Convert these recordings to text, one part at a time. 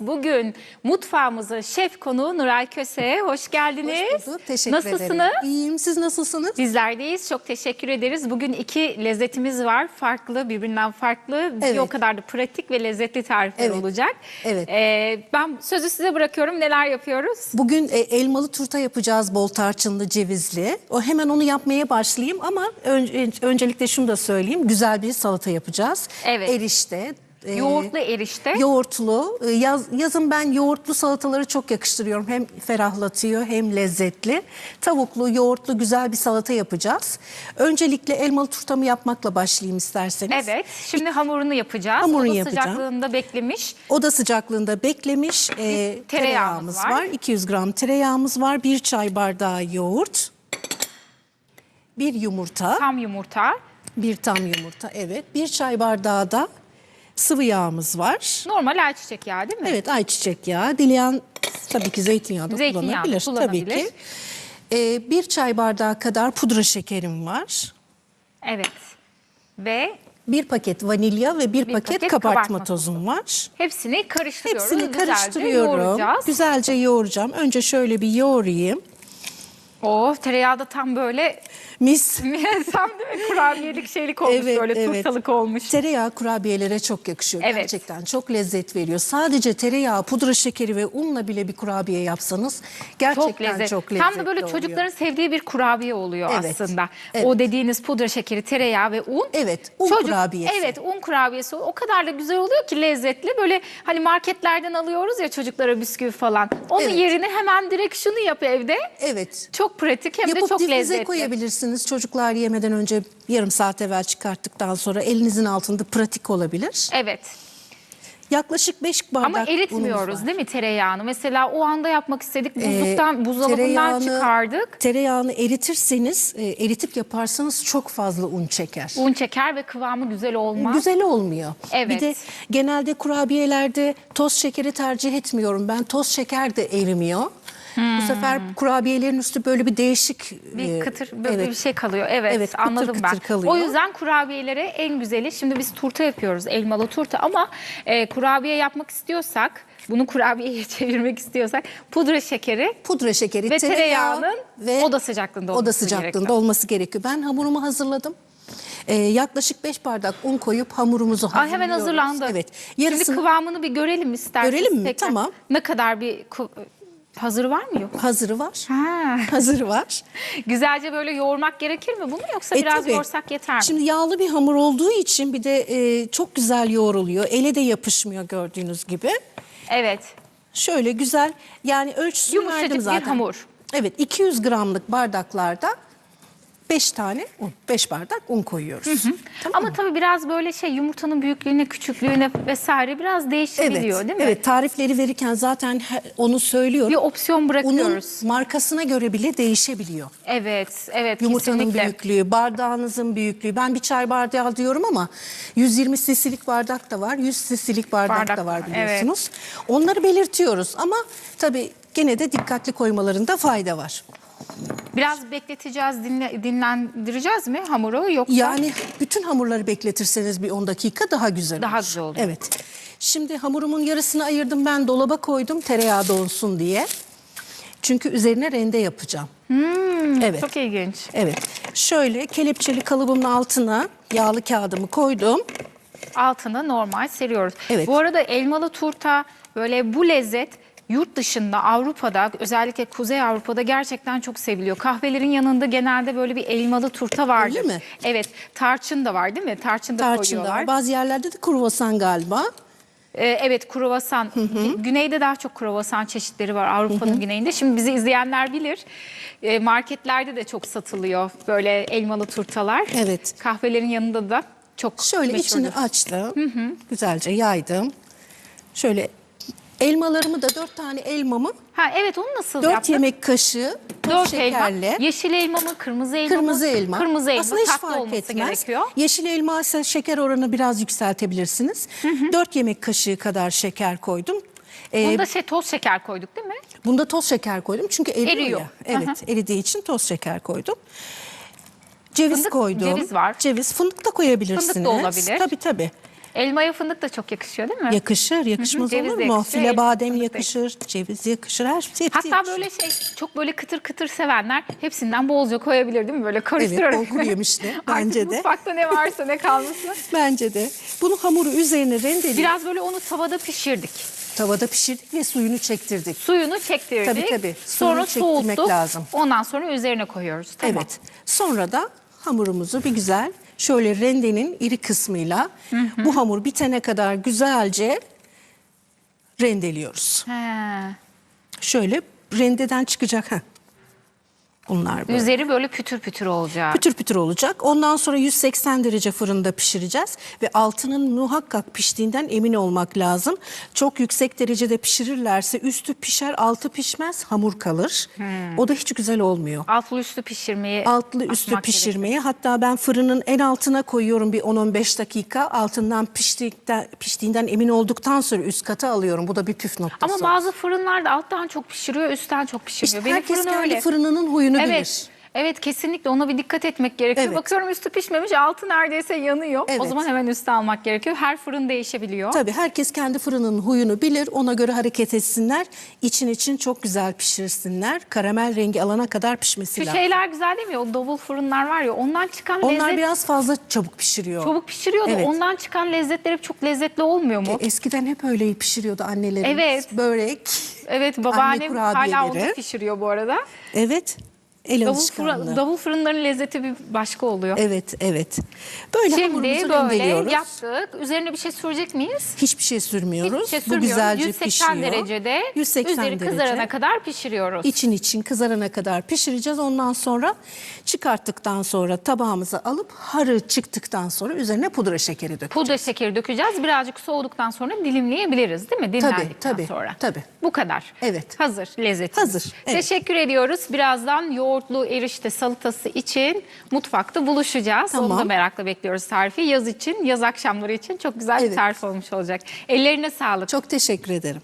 Bugün mutfağımıza şef konuğu Nuray Köse'ye hoş geldiniz. Hoş bulduk. Teşekkür Nasılsınız? ederim. İyiyim. Siz nasılsınız? Bizlerdeyiz. Çok teşekkür ederiz. Bugün iki lezzetimiz var. Farklı, birbirinden farklı. Bir Evet. o kadar da pratik ve lezzetli tarifler Evet. olacak. Evet. Ee, ben sözü size bırakıyorum. Neler yapıyoruz? Bugün e, elmalı turta yapacağız bol tarçınlı cevizli. O hemen onu yapmaya başlayayım ama ön- öncelikle şunu da söyleyeyim. Güzel bir salata yapacağız. Evet. Erişte. E, Yoğurtlu erişte. Yoğurtlu. E, Yaz, yazın ben yoğurtlu salataları çok yakıştırıyorum. Hem ferahlatıyor hem lezzetli. Tavuklu, yoğurtlu güzel bir salata yapacağız. Öncelikle elmalı turtamı yapmakla başlayayım isterseniz. Evet. Şimdi hamurunu yapacağız. Hamurunu Oda yapacağım. sıcaklığında beklemiş. Oda sıcaklığında beklemiş e, tereyağımız var. var. 200 gram tereyağımız var. Bir çay bardağı yoğurt. Bir yumurta. Tam yumurta. Bir tam yumurta evet. Bir çay bardağı da sıvı yağımız var. Normal ayçiçek yağı değil mi? Evet ayçiçek yağı. Dileyen tabii ki zeytinyağı da Zeytinyağı da kullanabilir. Tabii kullanabilir. ki. E, bir çay bardağı kadar pudra şekerim var. Evet. Ve Bir paket vanilya ve bir, Bir paket, paket kabartma, kabartma tozum var. hepsini karıştırıyoruz. Hepsini Güzelce karıştırıyorum. yoğuracağız. Güzelce yoğuracağım. Önce şöyle bir yoğurayım. Oh tereyağı da tam böyle Mis. tam değil mi? Kurabiyelik şeylik olmuş Evet, böyle evet. turtalık olmuş. Tereyağı kurabiyelere çok yakışıyor. Evet. Gerçekten çok lezzet veriyor. Sadece tereyağı, pudra şekeri ve unla bile bir kurabiye yapsanız gerçekten Çok lezzetli. çok lezzetli Tam da böyle oluyor. çocukların sevdiği bir kurabiye oluyor Evet, aslında. evet. O dediğiniz pudra şekeri, tereyağı ve un. Evet, un kurabiyesi. Evet, un kurabiyesi. O kadar da güzel oluyor ki lezzetli. Böyle hani marketlerden alıyoruz ya çocuklara bisküvi falan. Onun Evet. yerine hemen direkt şunu yap evde. Evet. Çok pratik hem de Yapıp çok difrize lezzetli. koyabilirsiniz. Çocuklar yemeden önce yarım saat evvel çıkarttıktan sonra elinizin altında pratik olabilir. Evet. Yaklaşık 5 bardak Ama unumuz eritmiyoruz var. değil mi tereyağını? Mesela o anda yapmak istedik. Buzluktan, Ee, buzdolabından tereyağını- çıkardık. Tereyağını eritirseniz, e, eritip yaparsanız çok fazla un çeker. Un çeker ve kıvamı güzel olmaz. Güzel olmuyor. Evet. Bir de genelde kurabiyelerde toz şekeri tercih etmiyorum. Ben toz şeker de erimiyor. Bu sefer kurabiyelerin üstü böyle bir değişik Hmm. Bir e, kıtır böyle evet. bir şey kalıyor. Evet, Evet, kıtır anladım ben. kıtır kalıyor. O yüzden kurabiyelere en güzeli şimdi biz turta yapıyoruz. Elmalı turta ama e, kurabiye yapmak istiyorsak bunu kurabiyeye çevirmek istiyorsak pudra şekeri pudra şekeri, ve tereyağı tereyağının ve oda sıcaklığında oda olması sıcaklığında gerekiyor. olması gerekiyor. Ben hamurumu hazırladım. Ee, yaklaşık 5 bardak un koyup hamurumuzu Ay hazırlıyoruz. hemen hazırlandı. Evet. Şimdi Yarısını kıvamını bir görelim isterseniz. Görelim mi? tekrar. Tamam. Ne kadar bir ku- hazır var mı yok? hazırı var. Ha. Hazırı var. Güzelce böyle yoğurmak gerekir mi bunu yoksa E, biraz tabii. yoğursak yeter mi? Şimdi yağlı bir hamur olduğu için bir de e, çok güzel yoğruluyor. Ele de yapışmıyor gördüğünüz gibi. Evet. Şöyle güzel yani ölçüsünü Yumuşacık verdim bir zaten. hamur. Evet 200 gramlık bardaklarda 5 tane un, 5 bardak un koyuyoruz. Tamam Ama tabii biraz böyle şey yumurtanın büyüklüğüne, küçüklüğüne vesaire biraz Evet, değişebiliyor değil mi? evet tarifleri verirken zaten onu söylüyorum. Bir opsiyon Unun bırakıyoruz. markasına göre bile değişebiliyor. Evet, evet Yumurtanın kesinlikle. büyüklüğü, bardağınızın büyüklüğü. Ben bir çay bardağı diyorum ama 120 cc'lik bardak da var, 100 cc'lik bardak, Bardak da var var, biliyorsunuz. Onları belirtiyoruz ama tabii gene de dikkatli koymalarında fayda var. Biraz bekleteceğiz, dinle, dinlendireceğiz mi hamuru yoksa? Yani bütün hamurları bekletirseniz bir 10 dakika daha güzel Daha olur. güzel olur. Evet. Şimdi hamurumun yarısını ayırdım ben dolaba koydum tereyağı donsun diye. Çünkü üzerine rende yapacağım. evet. Hmm, Çok ilginç. Evet. Şöyle kelepçeli kalıbımın altına yağlı kağıdımı koydum. Altına normal seriyoruz. Evet. Bu arada elmalı turta böyle bu lezzet yurt dışında Avrupa'da özellikle Kuzey Avrupa'da gerçekten çok seviliyor. Kahvelerin yanında genelde böyle bir elmalı turta vardır. Öyle mi? Evet. Tarçın da var değil mi? Tarçın da Tarçın da koyuyorlar. Bazı yerlerde de kruvasan galiba. Ee, evet kruvasan. Güneyde daha çok kruvasan çeşitleri var Avrupa'nın güneyinde. Şimdi bizi izleyenler bilir. Ee, marketlerde de çok satılıyor böyle elmalı turtalar. Evet. Kahvelerin yanında da çok Şöyle meşhurdur. içini açtım. Güzelce yaydım. Şöyle elmalarımı da dört tane elmamı Ha evet onu nasıl dört yaptın? yemek kaşığı toz Dört şekerle. elma. Yeşil elma mı, kırmızı elma mı? Kırmızı elma. Kırmızı elma Aslında hiç tatlı fark olması etmez. gerekiyor. Yeşil elma ise şeker oranı biraz yükseltebilirsiniz. 4 yemek kaşığı kadar şeker koydum. Ee, Bunda şey toz şeker koyduk değil mi? bunda toz şeker koydum çünkü eriyor, Eriyor. ya. Evet, eridiği için toz şeker koydum. Ceviz Fındık, koydum. ceviz var. Ceviz, fındık da koyabilirsiniz. Fındık da olabilir. Tabii tabii. Elmaya fındık da çok yakışıyor değil mi? Yakışır, yakışmaz ceviz olur de mu? yakışıyor, File badem fındık da yakışır, ceviz yakışır, her şey hepsi Hatta yakışır. böyle şey çok böyle kıtır kıtır sevenler hepsinden bolca koyabilir değil mi? Böyle karıştırarak. Evet, bol kuru yemişli. Artık Bence de. mutfakta ne varsa ne kalmasın. Bence de. Bunu hamuru üzerine rendeleyip Biraz böyle onu tavada pişirdik. tavada pişirdik ve suyunu çektirdik. Suyunu çektirdik. Tabii, tabii. Sonra Suyunu çektirmek soğuttuk. lazım. Ondan sonra üzerine koyuyoruz. Tamam. Evet. Sonra da hamurumuzu bir güzel şöyle rendenin iri kısmıyla bu hamur bitene kadar güzelce rendeliyoruz. He. Şöyle rendeden çıkacak. Heh. Bunlar böyle. Üzeri böyle pütür pütür olacak. Pütür pütür olacak. Ondan sonra 180 derece fırında pişireceğiz ve altının muhakkak piştiğinden emin olmak lazım. Çok yüksek derecede pişirirlerse üstü pişer, altı pişmez, hamur kalır. O da hiç güzel olmuyor. Altlı üstü pişirmeyi Altlı üstü atmak pişirmeye hatta ben fırının en altına koyuyorum bir 10-15 dakika. Altından piştiğinden, piştiğinden emin olduktan sonra üst kata alıyorum. Bu da bir püf noktası. Ama bazı fırınlar da alttan çok pişiriyor, üstten çok pişiriyor. İşte Benim herkes fırın kendi öyle. fırınının huyunu bilir. Evet. Evet kesinlikle ona bir dikkat etmek gerekiyor. Evet. Bakıyorum üstü pişmemiş, altı neredeyse yanıyor. O Evet. zaman hemen üstü almak gerekiyor. Her fırın değişebiliyor. Tabii herkes kendi fırının huyunu bilir. Ona göre hareket etsinler. İçin için çok güzel pişirsinler. Karamel rengi alana kadar pişmesi Şu lazım. şeyler güzel değil mi? O davul fırınlar var ya ondan çıkan Onlar lezzet biraz fazla çabuk pişiriyor. çabuk pişiriyor da Evet. ondan çıkan lezzetler hep çok lezzetli olmuyor mu? E, Eskiden hep öyle pişiriyordu annelerimiz. Evet. Börek. evet babaannem hala onu pişiriyor bu arada. Evet. El Davul, fırın, davul fırınların lezzeti bir başka oluyor. Evet, evet. Böyle Şimdi böyle yaptık. Üzerine bir şey sürecek miyiz? Hiçbir şey sürmüyoruz. Hiçbir şey Bu sürmüyoruz. güzelce 180 pişiyor. derecede 180 üzeri derece. kızarana kadar pişiriyoruz. İçin için kızarana kadar pişireceğiz. Ondan sonra çıkarttıktan sonra tabağımıza alıp harı çıktıktan sonra üzerine pudra şekeri dökeceğiz. Pudra şekeri dökeceğiz. Birazcık soğuduktan sonra dilimleyebiliriz değil mi? Dinlendikten tabii, sonra. tabii. Bu kadar. Evet. Hazır lezzetimiz. Hazır, evet. Teşekkür ediyoruz. Birazdan yoğurtlu erişte salatası için mutfakta buluşacağız. Onu Tamam. da merakla bekliyoruz tarifi. Yaz için, yaz akşamları için çok güzel bir Evet. tarif olmuş olacak. Ellerine sağlık. Çok teşekkür ederim.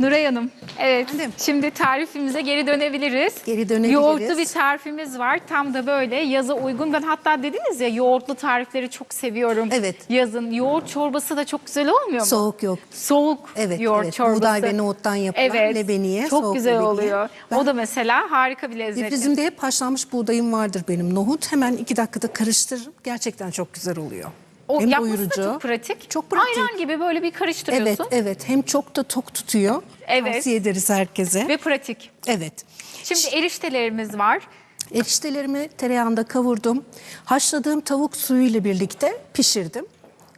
Nuray Hanım, evet Efendim? şimdi tarifimize geri dönebiliriz. Geri dönebiliriz. Yoğurtlu bir tarifimiz var. Tam da böyle yaza uygun. Ben hatta dediniz ya yoğurtlu tarifleri çok seviyorum. Evet. Yazın yoğurt çorbası da çok güzel olmuyor mu? Soğuk yok. Soğuk Evet, yoğurt evet. çorbası. Buğday ve nohuttan yapılan lebeniye, Çok soğuk güzel lebeniye. oluyor. Ben- O da mesela harika bir lezzet. Bizim de hep haşlanmış buğdayım vardır benim. Nohut hemen iki dakikada karıştırırım. Gerçekten çok güzel oluyor. O hem yapması da doyurucu. çok pratik. Çok pratik. Ayran gibi böyle bir karıştırıyorsun. Evet, evet. Hem çok da tok tutuyor. Evet. Tavsiye ederiz herkese. Ve pratik. Evet. Şimdi eriştelerimiz var. Eriştelerimi tereyağında kavurdum. Haşladığım tavuk suyuyla birlikte pişirdim.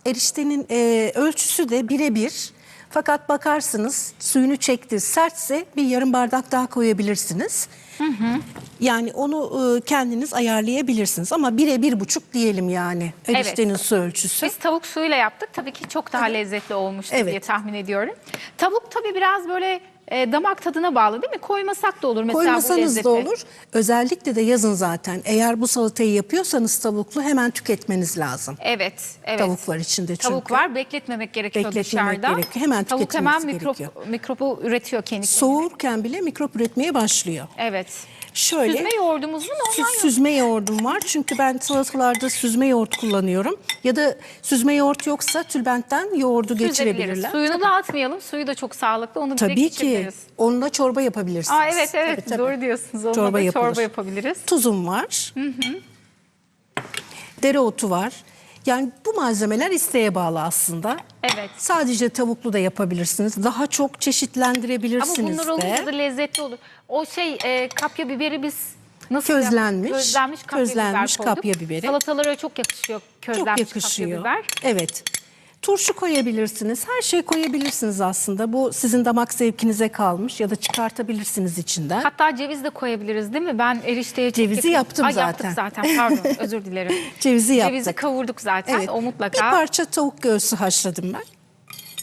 Eriştenin e, ölçüsü de birebir. Fakat bakarsınız suyunu çekti. Sertse bir yarım bardak daha koyabilirsiniz. Yani onu e, kendiniz ayarlayabilirsiniz. Ama bire bir buçuk diyelim yani eriştenin su ölçüsü. Biz tavuk suyuyla yaptık. Tabii ki çok daha lezzetli olmuştur Evet. diye tahmin ediyorum. Tavuk tabii biraz böyle e, damak tadına bağlı değil mi? Koymasak da olur mesela bu Koymasanız lezzeti. da olur. Özellikle de yazın zaten. Eğer bu salatayı yapıyorsanız tavuklu hemen tüketmeniz lazım. Evet, evet. Tavuk var içinde çünkü. Tavuk var, bekletmemek gerekiyor Bekletmemek dışarıda. gerekiyor. Hemen Tavuk hemen mikrop, gerekiyor. mikrobu üretiyor kendi kendine. Soğurken bile mikrop üretmeye başlıyor. Evet. Şöyle Süzme yoğurdumuz mu? sü- Normal yoğurt. süzme yoğurdum var. Çünkü ben salatalarda süzme yoğurt kullanıyorum. Ya da süzme yoğurt yoksa tülbentten yoğurdu geçirebilirler. Suyunu da atmayalım. Suyu da çok sağlıklı. Onu Tabii ki. içebiliriz. Onunla çorba yapabilirsiniz. Aa, evet evet Tabii, tabii. doğru diyorsunuz. Onunla Çorba da yapılır. çorba yapabiliriz. Tuzum var. Dereotu var. Yani bu malzemeler isteğe bağlı aslında. Evet. Sadece tavuklu da yapabilirsiniz. Daha çok Ama çeşitlendirebilirsiniz bunlar de. olunca da lezzetli olur. O şey e, kapya biberi biz nasıl Közlenmiş, Közlenmiş kapya közlenmiş biber koyduk. kapya biberi. Salatalara çok yakışıyor Çok közlenmiş yakışıyor. kapya biber. Evet. Turşu koyabilirsiniz. Her şey koyabilirsiniz aslında. Bu sizin damak zevkinize kalmış ya da çıkartabilirsiniz içinden. Hatta ceviz de koyabiliriz değil mi? Ben erişteye Cevizi yakın- yaptım Ay, zaten. Yaptık zaten pardon özür dilerim. Cevizi yaptık. Cevizi kavurduk zaten Evet. o mutlaka. Bir parça tavuk göğsü haşladım ben.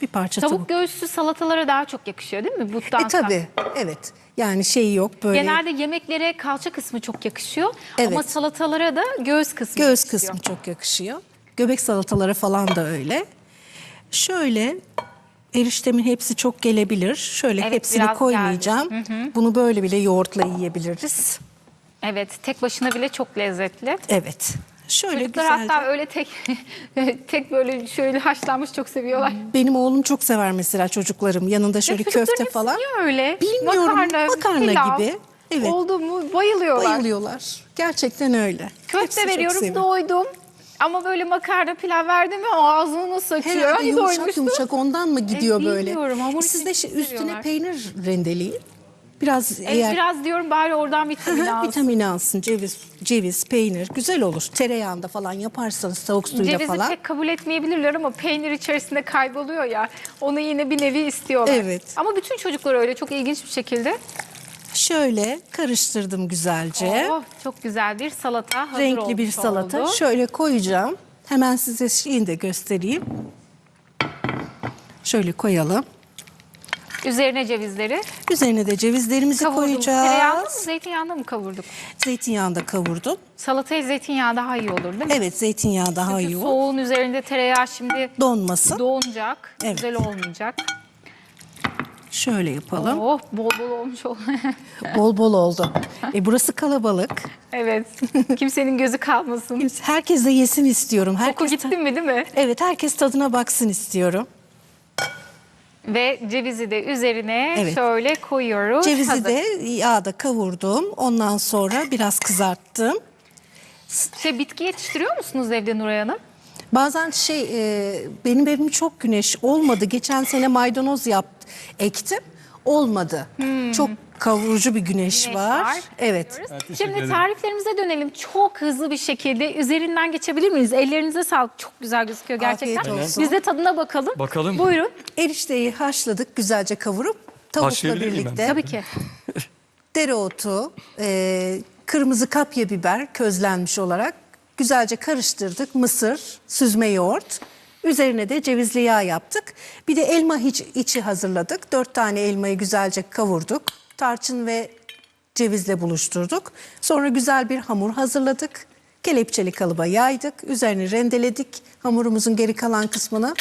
Bir parça tavuk. Tavuk göğsü salatalara daha çok yakışıyor değil mi? Buttan E tabii. Evet. Yani şey yok böyle. Genelde yemeklere kalça kısmı çok yakışıyor. Evet. Ama salatalara da göğüs kısmı Göğüs yakışıyor. kısmı çok yakışıyor. Göbek salataları falan da öyle. Şöyle eriştemin hepsi çok gelebilir. Şöyle Evet, hepsini biraz koymayacağım. Bunu böyle bile yoğurtla yiyebiliriz. Evet tek başına bile çok lezzetli. Evet. Şöyle Çocuklar güzelce. hatta öyle tek tek böyle şöyle haşlanmış çok seviyorlar. Benim oğlum çok sever mesela çocuklarım. Yanında şöyle çocukların köfte hepsi falan. niye öyle? Bilmiyorum, makarna pilav gibi. Evet. Oldu mu bayılıyorlar. Bayılıyorlar. Gerçekten öyle. Köfte Hepsi çok veriyorum seviyor. doydum. Ama böyle makarna pilav verdim mi ağzını nasıl açıyor? Herhalde yumuşak doymuştum. yumuşak ondan mı gidiyor E, böyle? bilmiyorum, hamur Siz de şey- üstüne seviyorlar. peynir rendeleyin. Biraz E, eğer Biraz diyorum bari oradan vitamin alsın. vitamini alsın. Ceviz, ceviz, peynir güzel olur. Tereyağında falan yaparsanız tavuk suyuyla Cevizi falan. pek kabul etmeyebilirler ama peynir içerisinde kayboluyor ya. Onu yine bir nevi istiyorlar. Evet. Ama bütün çocuklar öyle çok ilginç bir şekilde. Şöyle karıştırdım güzelce. Oh, çok güzel bir salata hazır Renkli bir salata. oldu. Şöyle koyacağım. Hemen size şeyini de göstereyim. Şöyle koyalım. Üzerine cevizleri Üzerine de cevizlerimizi kavurdum. koyacağız. Tereyağında mı zeytinyağında mı kavurduk? Zeytinyağında kavurdum. Salatayı zeytinyağı daha iyi olur değil mi? Evet zeytinyağı daha Çünkü iyi olur. soğuğun üzerinde tereyağı şimdi Donmasın. doğunacak. Evet. Güzel olmayacak. Şöyle yapalım. Oh bol bol olmuş oldu. Bol bol oldu. E, burası kalabalık. evet. Kimsenin gözü kalmasın. Herkes de yesin istiyorum. Koku Herkes gitti mi değil mi? Evet herkes tadına baksın istiyorum. Ve cevizi de üzerine Evet. şöyle koyuyoruz. Cevizi Hazır. de yağda kavurdum. Ondan sonra biraz kızarttım. Şey, bitki yetiştiriyor musunuz evde Nuray Hanım? Bazen şey e, benim evim çok güneş olmadı. Geçen sene maydanoz yaptım, ektim. Olmadı. Çok kavurucu bir güneş, Güneş var. var. Evet. Şimdi tariflerimize dönelim. Çok hızlı bir şekilde üzerinden geçebilir miyiz? Ellerinize sağlık. Çok güzel gözüküyor gerçekten. Afiyet olsun. Biz de tadına bakalım. Bakalım. Buyurun. Erişteyi haşladık güzelce kavurup tavukla birlikte. Tabii ki. dereotu, e, kırmızı kapya biber közlenmiş olarak güzelce karıştırdık. Mısır, süzme yoğurt. Üzerine de cevizli yağ yaptık. Bir de elma hiç, içi hazırladık. Dört tane elmayı güzelce kavurduk. Tarçın ve cevizle buluşturduk. Sonra güzel bir hamur hazırladık. Kelepçeli kalıba yaydık. Üzerine rendeledik hamurumuzun geri kalan kısmını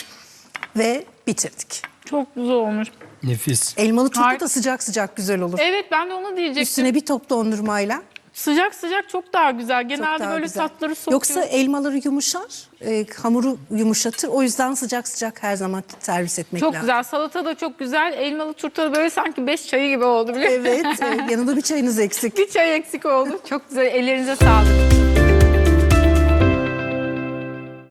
ve bitirdik. Çok güzel olmuş. Nefis. Elmalı turta Harika. da sıcak sıcak güzel olur. Evet ben de onu diyecektim. Üstüne bir top dondurmayla. Sıcak sıcak çok daha güzel. Çok Genelde daha böyle güzel. tatları sokuyor. Yoksa elmaları yumuşar, e, hamuru yumuşatır. O yüzden sıcak sıcak her zaman servis etmek çok lazım. güzel. Salata da çok güzel. Elmalı turta da böyle sanki beş çayı gibi oldu biliyor musun? Evet, e, yanında bir çayınız eksik. Bir çay eksik oldu. Çok güzel. Ellerinize sağlık.